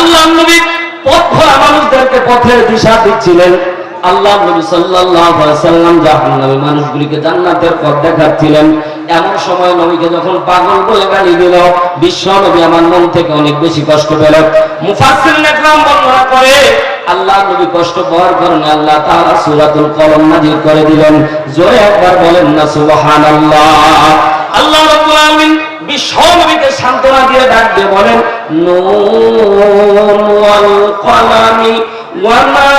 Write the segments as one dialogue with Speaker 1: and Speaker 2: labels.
Speaker 1: আল্লাহ নবী পথ মানুষদেরকে পথের দিশা দিচ্ছিলেন। আল্লাহ নবী সাল্লাল্লাহু আলাইহি সাল্লাম মানুষগুলিকে জান্নাতের পথ দেখাচ্ছিলেন। এমন সময় নবীকে যখন পাগল বলে গালি দিল, বিশ্ব নবী আমার মন থেকে অনেক বেশি কষ্ট পেল। মুফাসসির নেকরাম বর্ণনা করে, আল্লাহ নবী কষ্ট পাওয়ার কারণে আল্লাহ তাআলা সূরাতুল কলম নাযিল করে দিলেন। জোরে একবার বলেন না, সুবহানাল্লাহ। আল্লাহ রাব্বুল আলামিন বিশ্ব সান্ত্বনা দিয়ে ডাক দিয়ে বলেন নুন কলামি মা মা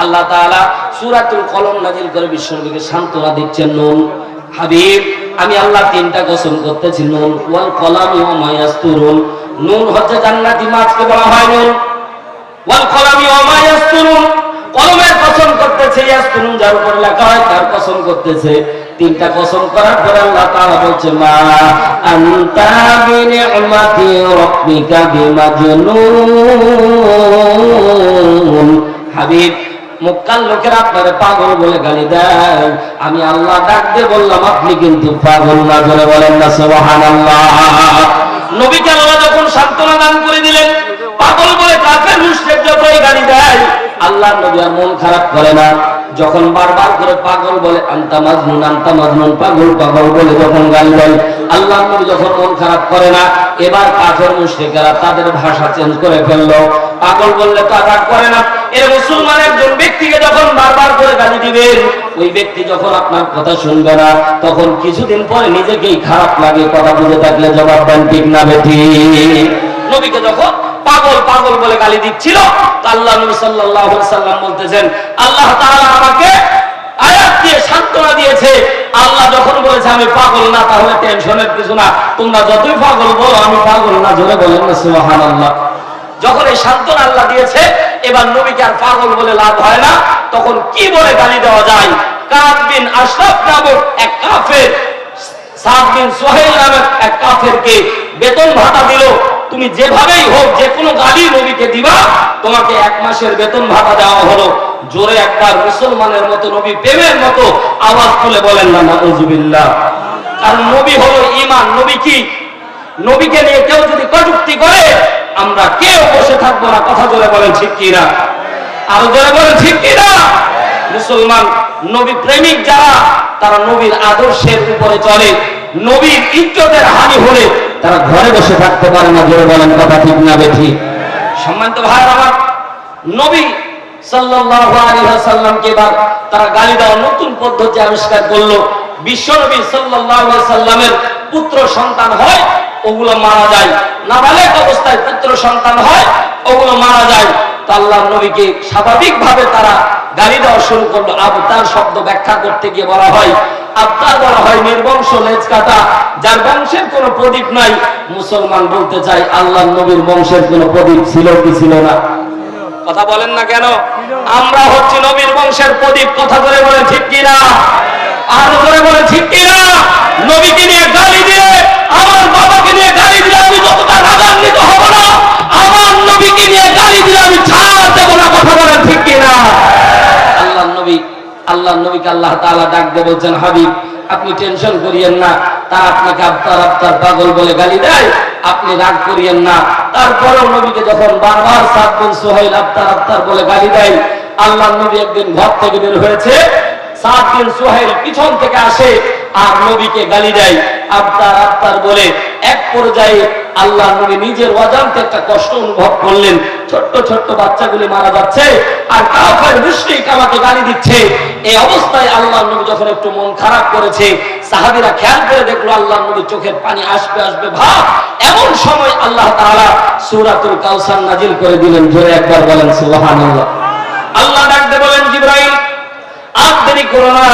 Speaker 1: আল্লাহ সূরাতুল কলম নাজিল করে বিশ্বনবীকে সান্ত্বনা দিচ্ছেন নুন হাবিব, আমি আল্লাহ তিনটা কসম করতেছি, নুন, ওয়াল কলামি ওয়া মা ইয়াসতুরুন নুন হচ্ছে জান্নাতি মাছকে বলা হয় নুন। ওয়াল কলামি ওয়া মা ইয়াসতুরুন কলমের কসম করতেছে ইয়াসতুরুন যার উপর লেখা হয়, তার কসম করতেছে। তিনটা কসম করার পরে আল্লাহ তাআলা বলছে, মা আনতা বিনি'মাতি রাব্বিকা বিমাজনুন। হাবিব মক্কার লোকেরা আপনারে পাগল বলে গালি দেয়। আমি আল্লাহ ডাক দিয়ে বললাম, আপনি কিন্তু পাগল না করে বলেন না, সুবহানাল্লাহ। নবীকে আল্লাহ যখন সান্ত্বনা দান করে দিলেন, পাগল বলে কাকে মুসলিম যতই গালি দেয়। আল্লাহ নবী আর মন খারাপ করে না। যখন বারবার করে পাগল বলে, আন্তা মাজনুন আন্তা মাজনুন, পাগল পাগল বলে যখন গালি দেয় আল্লাহ নবী যখন মন খারাপ করে না, এবার কাফের মুশরিকেরা তাদের ভাষা চেঞ্জ করে ফেলল। পাগল বললে তো রাগ করে না। এর মুসলমান একজন ব্যক্তিকে যখন বারবার করে গালি দিবেন ওই ব্যক্তি যখন আপনার কথা শুনবে না, তখন কিছুদিন পরে নিজেকেই খারাপ লাগে, কথা বুঝে থাকলে জবাব দেন, ঠিক না বেঠি নবীকে যখন পাগল পাগল বলে গালি দিচ্ছিল। আল্লাহ সাল্লাম বলতেছেন, আল্লাহ আমাকে আয়াত দিয়ে সান্ত্বনা দিয়েছে। আল্লাহ যখন বলেছে, আমি পাগল না, তাহলে টেনশনের কিছু না। তোমরা যতই পাগল বলো, আমি পাগল না, জোরে বলেন যখন এই সান্ত্বনা আল্লাহ দিয়েছে, এবার নবীকে আর পাগল বলে লাভ হয় না। তখন কি বলে গালি দেওয়া যায়? কাব আশরাফ নামক এক কাফের, সাদ সোহেল নামক এক কাফেরকে বেতন ভাতা দিল। তুমি যেভাবেই হোক যে কোনো গালি নবীকে দিবা, তোমাকে এক মাসের বেতন ভাতা দেওয়া হলো। জোরে একবার মুসলমানের মতো নবী প্রেমের মতো আওয়াজ তুলে বলেন না, নাউজুবিল্লাহ। কারণ নবী হলো ইমান নবী কি? নবীকে নিয়ে কেউ যদি কটুক্তি করে, আমরা কেউ বসে থাকব না। কথা জোরে বলেন, ঠিক কিনা আরও জোরে বলেন, ঠিক কিনা মুসলমান, নবী প্রেমিক যারা, তারা নবীর আদর্শের উপরে চলে। নবীর ইজ্জতের হানি হলে তারা ঘরে বসে থাকতে পারে না, জোরে বলেন কথা ঠিক না বেঠি। সম্মানিত ভাই আমার নবী সাল্লাল্লাহু আলাইহি ওয়াসাল্লামকে এবার তারা গালি দেওয়ার নতুন পদ্ধতি আবিষ্কার করল। বিশ্বনবী সাল্লাল্লাহু সাল্লামের পুত্র সন্তান হয়, ওগুলো মারা যায়। নাবালেক অবস্থায় পুত্র সন্তান হয়, ওগুলো মারা যায়। তো আল্লাহ নবীকে স্বাভাবিকভাবে তারা গালি দেওয়া শুরু করল। আবতার শব্দ ব্যাখ্যা করতে গিয়ে বলা হয় আবতার বলা হয় নির্বংশ লেজ কাটা যার বংশের কোনো প্রদীপ নাই। মুসলমান বলতে চাই আল্লাহ নবীর বংশের কোনো প্রদীপ ছিল কি ছিল না? কথা বলেন না কেন? আমরা হচ্ছি নবীর বংশের প্রদীপ, কথা ধরে বলে ঠিক কিনা? আর ধরে বলে ঠিক কিনা? নবীকে নিয়ে গালি দিয়ে আমার বাবাকে নিয়ে গালি দিলে আমি যতটা আমার নবীকে নিয়ে গালি দিলে আমি ছাড় দেবো না, কথা বলেন ঠিক কিনা? আল্লাহ নবী, আল্লাহ নবীকে আল্লাহ তাআলা ডাক দিয়ে বলছেন, হাবিব, আপনি টেনশন করিয়েন না, তার আপনাকে আবতার আবতার পাগল বলে গালি দেয়। আপনি রাগ করিয়েন না। তারপরেও নবীকে যখন বারবার সাত সোহেল আবতার আবতার বলে গালি দেয়, আল্লাহ নবী একদিন ঘর থেকে বের হয়েছে সাত সোহেল পিছন থেকে আসে আর নবীকে গালি দেয়। আবতার আবতার বলে এক পর্যায়ে আল্লাহ নিজের অজান্তে একটা কষ্ট অনুভব করলেন। ছোট্ট ছোট্ট বাচ্চাগুলি মারা যাচ্ছে আর কাফের মুশরিক আমাকে গালি দিচ্ছে। এই অবস্থায় আল্লাহ নবী যখন একটু মন খারাপ করেছে, সাহাবীরা খেয়াল করে দেখল আল্লাহ নবীর চোখের পানি আসবে আসবে, ভাব। এমন সময় আল্লাহ তাআলা সূরাতুল কাউসার নাজিল করে দিলেন। জোরে একবার বলেন, সুবহানাল্লাহ। আল্লাহ ডাকতে বলেন, জিব্রাইল, আর দেরি করো না।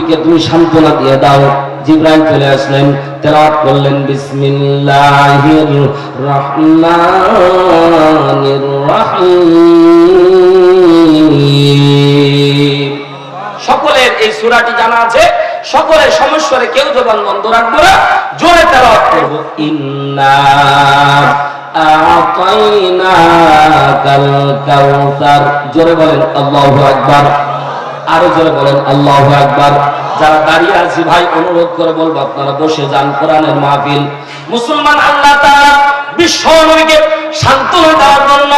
Speaker 1: নবীকে তুমি সান্ত্বনা দিয়ে দাও। জিব্রাইল চলে আসলেন, তেলাওয়াত করলেন, বিসমিল্লাহির রহমানির রহিম। সকলের এই সূরাটি জানা আছে, সকলের সমস্যারে কেউ জবান বন্ধ রাখব না, জোরে তেলাওয়াত করব। ইন্না আতাইনাকাল কাউসার। জোরে বলেন, আল্লাহু আকবার। আরও জোরে বলেন, আল্লাহু আকবার। যারা দাঁড়িয়ে আছি ভাই, অনুরোধ করে বলব, আপনারা বসে যান, কোরআনের মাহফিল। মুসলমান আল্লাহ তাআলা বিশ্ব নবীকে সান্ত্বনা দেওয়ার জন্য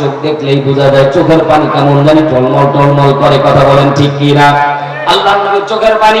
Speaker 1: চোখ দেখলেই বোঝা যায়, চোখের পানি কেমন জানি টলমল টলমল করে, কথা বলেন ঠিক কি না আল্লাহ নবীর চোখের পানি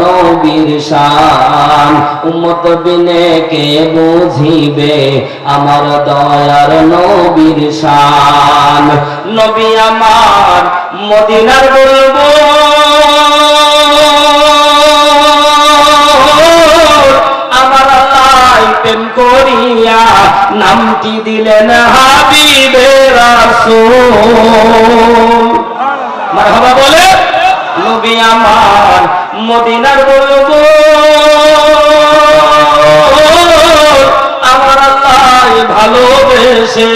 Speaker 1: নবীর শান উম্মত বিনে কে বুঝিবে আমার দয়ার নবীর শান। নবী আমার মদিনার বলব আমার আল্লাহ প্রেম করিয়া নামটি দিলেন হাবিবে রাসূল। মারহাবা বলে নবী আমার মদিনার বলব আমার আল্লাহ ভালোবেসে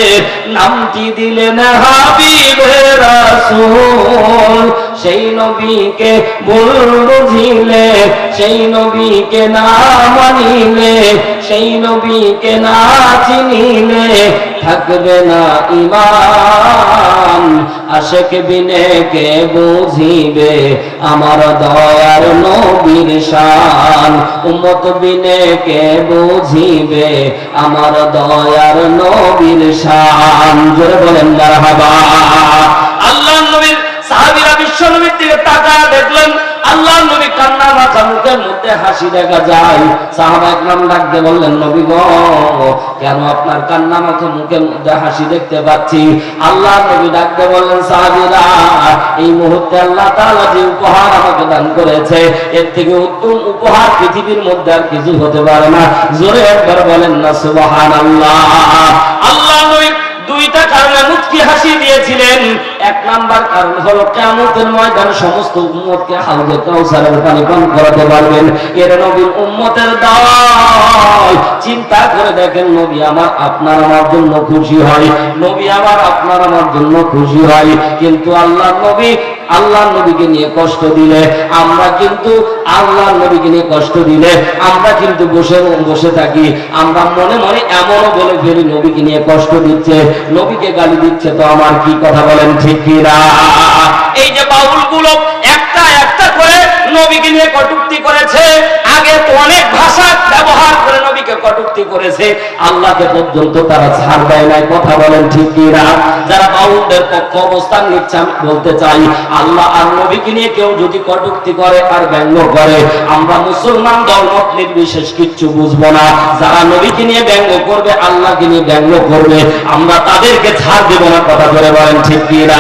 Speaker 1: নামটি দিলেন হাবিবে সেই নবীকে ভুল বুঝিলে সেই নবীকে না মানিলে, সেই নবীকে না চিনিলে থাকবে না ইমান। আশেক বিনে কে বুঝিবে আমার দয়ার নবীর শান? উম্মত বিনে কে বুঝিবে আমার দয়ার নবীর শান? জোরে বলেন, মারহাবা। আল্লাহ নবীর, সাহাবীরা বিশ্ব নবীর দিকে তাকায় দেখলেন আল্লাহ নবী কান্না মাথা মুখের মধ্যে হাসি দেখা যায়। সাহাবা একরাম ডাকতে বললেন, নবী গো, কেন আপনার কান্না মাথা মুখের মধ্যে হাসি দেখতে পাচ্ছি? আল্লাহ নবী ডাকতে বললেন, সাহাবীরা, এই মুহূর্তে আল্লাহ তাআলা যে উপহার আমাকে দান করেছে, এর থেকে উত্তম উপহার পৃথিবীর মধ্যে আর কিছু হতে পারে না। জোরে একবার বলেন না, সুবহানাল্লাহ। আল্লাহ নবী দুইটা কারণে মুচকি হাসি দিয়েছিলেন। এক নাম্বার কারণ হলো কেমন ময়দান সমস্ত উম্মতকে হাউজে কাউসারের পানি পান করাতে পারবেন। এর নবীর উম্মতের দল। চিন্তা করে দেখেন, নবী আমার আপনার আমার জন্য খুশি হয়, নবী আমার আপনার আমার জন্য খুশি হয়। কিন্তু আল্লাহ নবী আল্লাহ নবীকে নিয়ে কষ্ট দিলে, আমরা কিন্তু আল্লাহ নবীকে নিয়ে কষ্ট দিলে, আমরা কিন্তু বসে বসে থাকি, আমরা মনে মনে এমনও বলে ফেলি, নবীকে নিয়ে কষ্ট দিচ্ছে, নবীকে গালি দিচ্ছে, তো আমার কি কথা বলেন ঠিক কিনা? এই যে বাউল নবীকে নিয়ে কটুক্তি করেছে, আগে তো অনেক ভাষা ব্যবহার করে নবীকে কটুক্তি করেছে। আল্লাহকে পর্যন্ত তারা ছাড় দেয় নাই, কথা বলেন ঠিক কিনা? যারা বাউলদের পক্ষ অবস্থান নিচ্ছে, আমি বলতে চাই, আল্লাহ আর নবীকে নিয়ে কেউ যদি কটুক্তি করে আর ব্যঙ্গ করে, আমরা মুসলমান দলমত নির্বিশেষ কিচ্ছু বুঝব না। যারা নবীকে নিয়ে ব্যঙ্গ করবে, আল্লাহকে নিয়ে ব্যঙ্গ করবে, আমরা তাদেরকে ছাড় দেব না, কথা বলে বলেন ঠিক কিনা?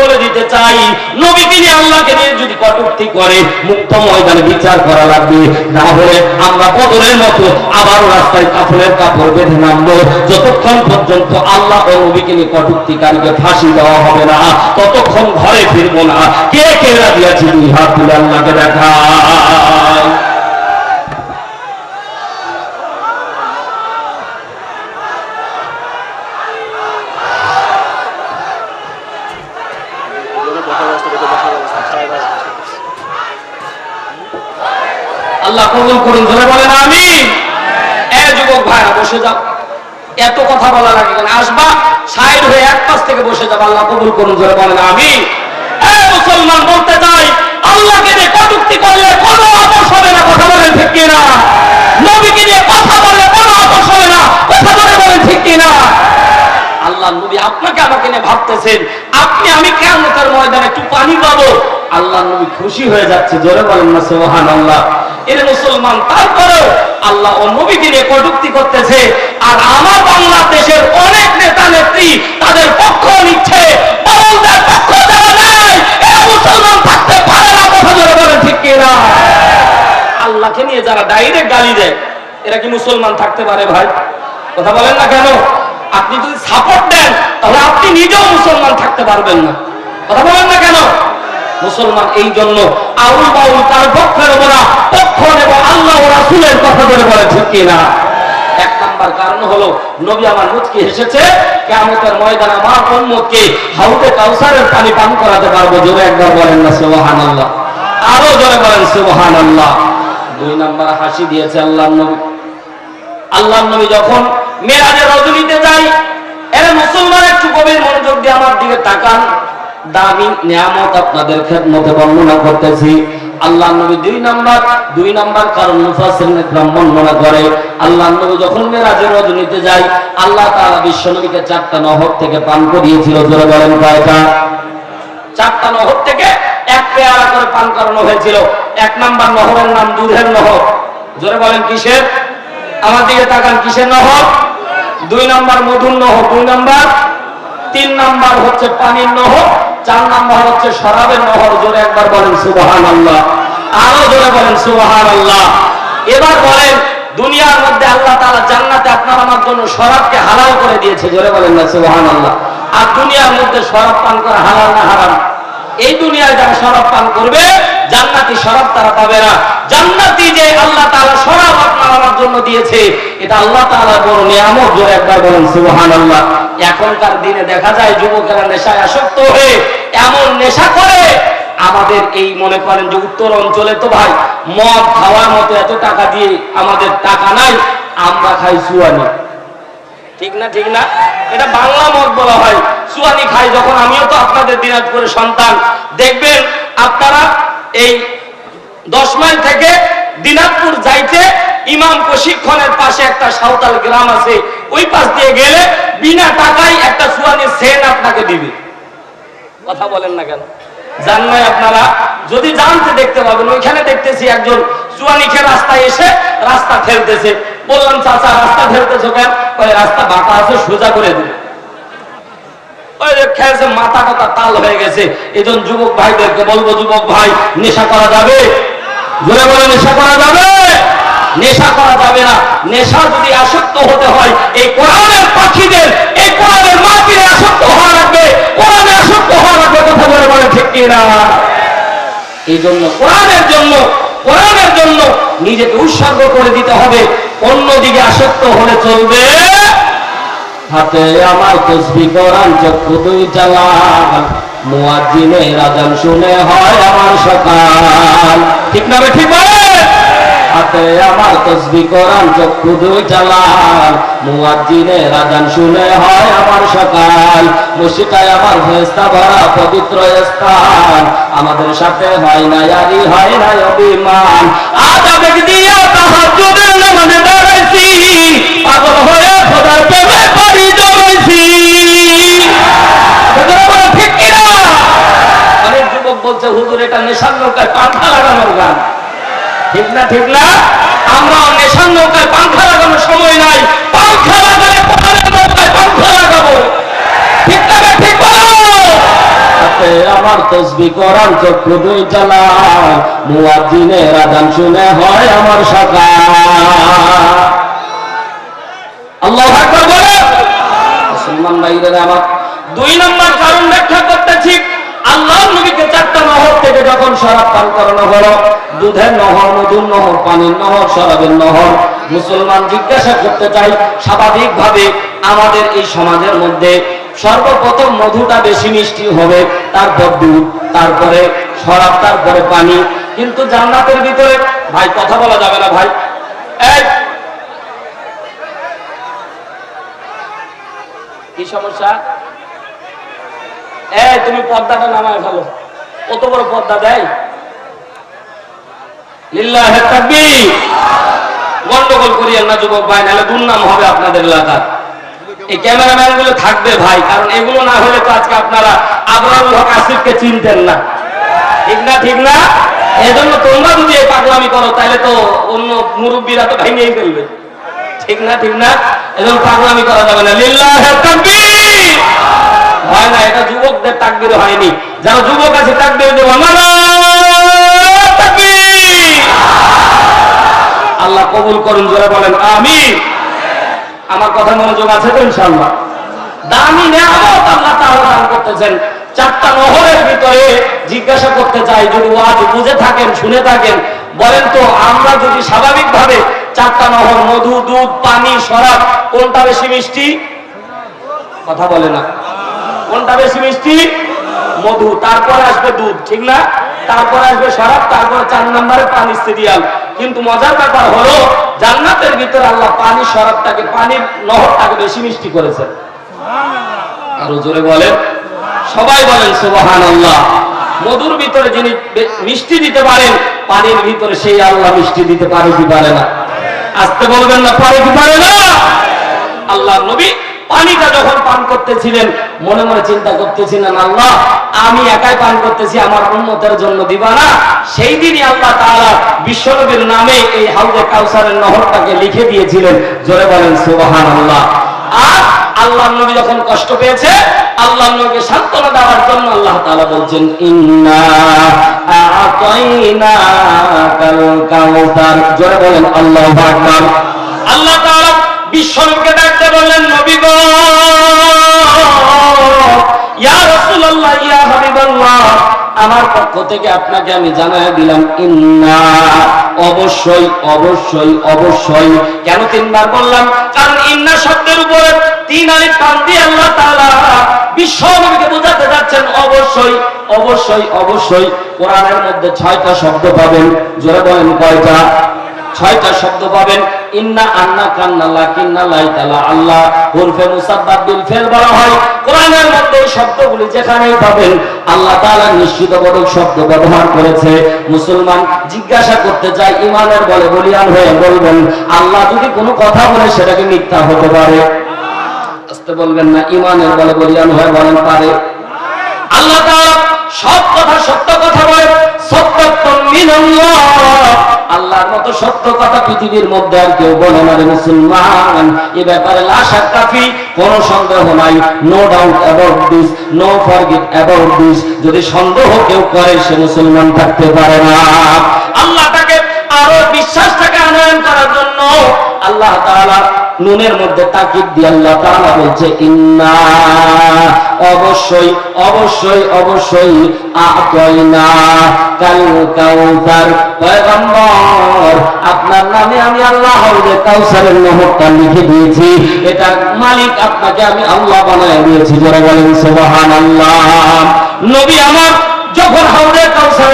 Speaker 1: বলে দিতে চাই নবীকে নিয়ে আল্লাহকে নিয়ে যদি কটূক্তি করে, মুক্ত ময়দানে বিচার করা লাগবে। না হলে আমরা বদলের মতো আবার রাস্তায় কাপড়ের কাপড় বেঁধে নামবো। যতক্ষণ পর্যন্ত আল্লাহ ও নবীকে নিয়ে কটূক্তিকারীকে ফাঁসি দেওয়া হবে না, ততক্ষণ ঘরে ফিরবো না। কে কে রাজি দুই হাত তুলে আল্লাহকে দেখা? আল্লাহ কবুল করুন ধরে বলেন আমি এ যুবক ভাইরা, বসে যাও। এত কথা বলা লাগে কেন? আসবা, সাইড হয়ে এক পাশ থেকে বসে যাব, আল্লাহ কবুল করুন ধরে বলেন আমি মুসলমান বলতে চাই, আল্লাহকে নিয়ে কটুক্তি করলে কোনো আপোষ হবে না, কথা বলেন ঠিক কিনা? নবীকে নিয়ে কথা বললে কোনো আপোষ হবে না, কথা বলে বলেন ঠিক কিনা? আল্লাহ নবী আপনাকে আমাকে নিয়ে ভাবতেছেন, আপনি, আমি কেমতের ময়দানে একটু পানি পাবো। আল্লাহ নবী খুশি হয়ে যাচ্ছে, জোরে বলেন না সোহান আল্লাহ এর মুসলমান। তারপরেও আল্লাহ ও নবীকে নিয়ে কটুক্তি করতেছে। আর আমার বাংলাদেশের অনেক নেতা নেত্রী তাদের পক্ষ নিচ্ছে। এরা মুসলমান থাকতে পারে না বলেন ঠিক কিনা? আল্লাহকে নিয়ে যারা ডাইরেক্ট গালি দেয়, এরা কি মুসলমান থাকতে পারে ভাই? কথা বলেন না কেন? আপনি যদি সাপোর্ট দেন, তাহলে আপনি নিজেও মুসলমান থাকতে পারবেন না। কথা বলেন না কেন? মুসলমান এই জন্য আউল বাউল তার পক্ষে না পক্ষ নেব আল্লাহ রাসূলের কথা বলে, ঠিক কিনা? এক নাম্বার কারণ হলো, নবী আমার হেসেছে, কিয়ামতের ময়দানে আমার হাউদে কাউসারের পানি পান করাতে পারব। জোরে একবার বলেন না, সুবহানাল্লাহ। আরও জোরে বলেন, সুবহানাল্লাহ। দুই নাম্বার হাসি দিয়েছে আল্লাহ নবী। আল্লাহ নবী যখন রজনীতে যাই, এরা মুসলমান একটু গভীর মনোযোগ দিয়ে আমার দিকে তাকান। দামি নিয়ামত আপনাদের খেদমতে বর্ণনা করতেছি। আল্লাহ নবী দুই নাম্বার দুই নাম্বার কারণ মুফাসসির ইকরাম বর্ণনা করে। আল্লাহ নবী যখন মেরাজে রজনীতে যায়, আল্লাহ তাআলা বিশ্ব নবীকে চারটা নহর থেকে পান করিয়েছিল, জোরে বলেন কয়টা? চারটা নহর থেকে এক পেয়ারা করে পান করানো হয়েছিল। এক নাম্বার নহরের নাম দুধের নহর। জোরে বলেন কিসের? আমার দিকে তাকান, কিসের নহর? দুই নাম্বার মধুর নহর, দুই নাম্বার? তিন নাম্বার হচ্ছে পানির নহর। চার নাম্বার হচ্ছে শরাবের নহর, জোরে একবার বলেন সুবাহান আল্লাহ আরও জোরে বলেন সুবাহান আল্লাহ এবার বলেন, দুনিয়ার মধ্যে আল্লাহ তাআলা জান্নাতে আপনার আমার জন্য শরাবকে হালাল করে দিয়েছে, জোরে বলেন না সুবাহান আল্লাহ আর দুনিয়ার মধ্যে শরাব পান করা হালাল না হারাম? এই দুনিয়ায় যারা শরাব পান করবে, জান্নাতি শরাব তারা পাবে না। জান্নাতি যে আল্লাহ আমার জন্য দিয়েছে। এটা আল্লাহ তাআলা বড় নিয়ামত জোরে একবার বলেন, সুবহানাল্লাহ। এখনকার দিনে দেখা যায় যুবকেরা নেশায় আসক্ত হয়ে এমন নেশা করে। আমাদের এই মনে করেন যে উত্তর অঞ্চলে তো ভাই, মদ খাওয়ার মতো এত টাকা দিয়ে আমাদের টাকা নাই, আমরা খাই সুয়ানি। ঠিক না ঠিক না? এটা বাংলা মত বলা হয়। সুয়ানি খাই যখন, আমিও তো আপনাদের দিনাজপুরের সন্তান। দেখবেন আপনারা এই দশ মাইল থেকে দিনাজপুর যাইতে ইমাম প্রশিক্ষণের পাশে একটা সাঁওতাল গ্রাম আছে, ওই পাশ দিয়ে গেলে বিনা টাকায় একটা সুয়ানি সেন আপনাকে দিবে। কথা বলেন না কেন? জান নাই আপনারা, যদি জানতে দেখতে পাবেন, ওইখানে দেখতেছি একজন চুয়ানি খেয়ে রাস্তায় এসে রাস্তা ফেলতেছে। বললাম, চাচা, রাস্তা ফেলতেছো কেন? ওই রাস্তা বাঁকা আছে, সোজা করে খেয়েছে মাথা কথা তাল হয়ে গেছে। এই জন্য যুবক ভাইদেরকে বলব, যুবক ভাই, নেশা করা যাবে? বলে, নেশা করা যাবে? নেশা করা যাবে না। নেশা যদি আসক্ত হতে হয়, এই কোরআনের পাখিদের, এই কোরআনের মাটিরে আসক্ত হওয়া লাগবে। কোরআনে আসক্ত হওয়া লাগবে কথা বলে বলে ঠিক কিনা? এই জন্য কোরআনের জন্য কোরআনের জন্য নিজেকে উৎসর্গ করে দিতে হবে। অন্যদিকে আসক্ত হলে চলবে হাতে আমার তসবি, কোরআন চক্ষু দুই চালান মুয়াজ্জিনের আজান শুনে হয় আমার সকাল। ঠিক না ঠিক বলে হাতে আমার তসবি কোরআন চক্ষু দুই চালান মুয়াজ্জিনের আজান শুনে হয় আমার সকাল। মুশিকায় আমার ভেস্তা ভরা পবিত্র স্থান। আমাদের সাথে হয় না ইয়ারি হয় না অভিমান। ঠিক না ঠিক না? আমরা নেশার নৌকায় পাংখা লাগানোর সময় নাই। পাংখা লাগালে কোরআনের নৌকায় পাংখা লাগাবো ঠিক না ঠিক আমার তসবি কোরআন চক্ষু দুই চালায় মুয়াজ্জিনের আজান শুনে হয় আমার সকাল আল্লাহু বলে মুসলমান ভাইরা আমার দুই নম্বর কারণ ব্যাখ্যা করতেছি আল্লাহ নবীকে চারটা নহর থেকে যখন শরাব পান করানো হলো, দুধের নহর, মধুর নহর, পানির নহর, শরাবের নহর, মুসলমান জিজ্ঞাসা করতে চাই, স্বাভাবিকভাবে আমাদের এই সমাজের মধ্যে সর্বপ্রথম মধুটা বেশি মিষ্টি হবে, তারপর দুধ, তারপরে শরাব, তারপরে পানি। কিন্তু জান্নাতের ভিতরে, ভাই, কথা বলা যাবে না, ভাই। এই! কি সমস্যা? তুমি পর্দাটা নামায় ফেলো। কত বড় পর্দা দেয় গন্ডগোল করিয়েন না, যুবক ভাই, নাহলে দুর্নাম হবে আপনাদের এলাকার। এই ক্যামেরাম্যানগুলো থাকবে ভাই, কারণ এগুলো না হলে তো আজকে আপনারা হক আসিফকে চিনতেন না। ঠিক না ঠিক না? এই জন্য তোমরা যদি এই পাগলামি করো, তাহলে তো অন্য মুরব্বীরা তো ভেঙেই ফেলবে। ঠিক না ঠিক না? এজন্য পাগলামি করা যাবে না। লিল্লাহে হয় না, এটা যুবকদের তাকবীর হয়নি। যারা যুবক আছে, তাকবীর দেবো। আল্লাহ কবুল করুন, জোরে বলেন, আমিন। আমার কথা মনোযোগ আছে তো, ইনশাআল্লাহ? দামি নেয়ামত আল্লাহ তাআলা দান করতেছেন। চারটা নহরের ভিতরে জিজ্ঞাসা করতে চাই, যদি ওয়াজ বুঝে থাকেন, শুনে থাকেন, বলেন তো, আমরা যদি স্বাভাবিকভাবে চারটা নহর, মধু, দুধ, পানি, শরাব, কোনটা বেশি মিষ্টি? কথা বলে না। কোনটা বেশি মিষ্টি? মধু। তারপর আসবে দুধ, ঠিক না? তারপরে আসবে শরাব, তারপরে চার নম্বরে পানি সিরিয়াল। কিন্তু মজার ব্যাপার হলো, জান্নাতের ভিতরে আল্লাহ পানি, শরাবটাকে, পানির নহরটাকে বেশি মিষ্টি করেছেন। আরও জোরে বলেন। সবাই বলেন সুবাহান আল্লাহ মধুর ভিতরে যিনি মিষ্টি দিতে পারেন, পানির ভিতরে সেই আল্লাহ মিষ্টি দিতে পারে কি পারে না? আসতে বলবেন না, পারে কি পারে না? আল্লাহ নবী পানিটা যখন পান করতেছিলেন, মনে মনে চিন্তা করতেছিলেন, আল্লাহ, আমি একাই পান করতেছি, আমার উন্মতের জন্য দিবা না। সেই দিনই আল্লাহ তাআলা বিশ্বনবীর নামে এই হাউজে কাউসারের নহরটাকে লিখে দিয়েছিলেন। জোরে বলেন, সুবহানাল্লাহ। আর আল্লাহ নবী যখন কষ্ট পেয়েছে আল্লাহ নবীকে সান্ত্বনা দেওয়ার জন্য আল্লাহ তাআলা বলছেন, ইন্না আতাইনা কাউসার। জোরে বলেন, আল্লাহু আকবার। আল্লাহ তাআলা বিশ্বনবীকে ডাকতে বললেন, নবী আমার পক্ষ থেকে আপনাকে আমি জানাই দিলাম, ইন্না, অবশ্যই অবশ্যই অবশ্যই। কেন তিনবার বললাম? কারণ ইন্না শব্দের উপরে তিন আলিফ টান দিয়ে আল্লাহ তাআলা বিশ্ব নবীকে বোঝাতে যাচ্ছেন, অবশ্যই অবশ্যই অবশ্যই। কোরআনের মধ্যে ছয়টা শব্দ পাবেন। জোরে বলেন কয়টা? ছয়টা শব্দ পাবেন। ইন্না আন্না কান্না লাকিন্না লাইতালা আল্লাহ উরফে মুসাব্বাদ বিল ফেল বলা হয়। কোরআনের মধ্যে শব্দগুলি যেখানেই পাবেন, আল্লাহ তাআলা নিশ্চিতবোধক শব্দ ব্যবহার করেছে। মুসলমান জিজ্ঞাসা করতে চাই ইমানের বলে বলিয়ান হয়ে বলবেন, আল্লাহ যদি কোনো কথা বলে সেটাকে মিথ্যা হতে পারে? আসতে বলবেন না ইমানের বলে বলিয়ান হয়ে বলেন পারে। আল্লাহ সব কথা সত্য কথা আল্লাহর মতো সত্য কথা পৃথিবীর মধ্যে আর কেউ বলে না মুসলমান। এ ব্যাপারে কোন সন্দেহ নাই। No doubt about this no about this যদি সন্দেহ কেউ করে, সে মুসলমান থাকতে পারে না। আল্লাহ তাকে আরও বিশ্বাসটাকে আনয়ন করার জন্য আল্লাহ তাআলা নুনের মধ্যে তাকিদ দিয়ে আল্লাহ তাআলা বলছে, ইন্না অবশ্যই অবশ্যই অবশ্যই আতয়না কাল কাউসার। পয়গম্বর, আপনার নামে আমি আল্লাহ হযরত কাউসারের নহরটা লিখে দিয়েছি। এটা মালিক আপনাকে আমি আল্লাহ বানায় দিয়েছি। যারা বলেন, সুবহানাল্লাহ। নবী আমার যখন হাওড়ে কাউসারের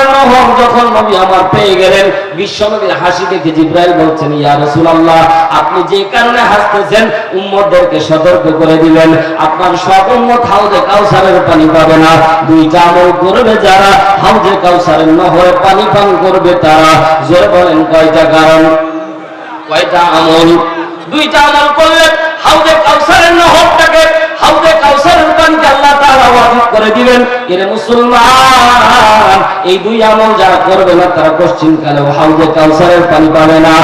Speaker 1: বিশ্বনবীর হাসি দেখে জিব্রাইল বলছেন, ইয়া রাসূলুল্লাহ, আপনি যে কারণে হাসতেছেন, উম্মতদেরকে সতর্ক করে দিলেন আপনার সব উম্মত হাউজে কাউসারের পানি পাবে না। দুইটা আমল করবে যারা, হাউজে কাউসারের নহরে পানি পান করবে তারা। জোরে বলেন, কয়টা কারণ? কয়টা আমল? দুইটা আমল করলে হাউজে কাউসারের নহরটাকে হাউজে কাউসারের পানিকে আল্লাহ তাআলা ওয়াজিব করে দিলেন। এরে মুসলমান, এই দুই আমল যারা করবে না, তারা পশ্চিমকালে হাউজে কাউসারের পানি পাবে না।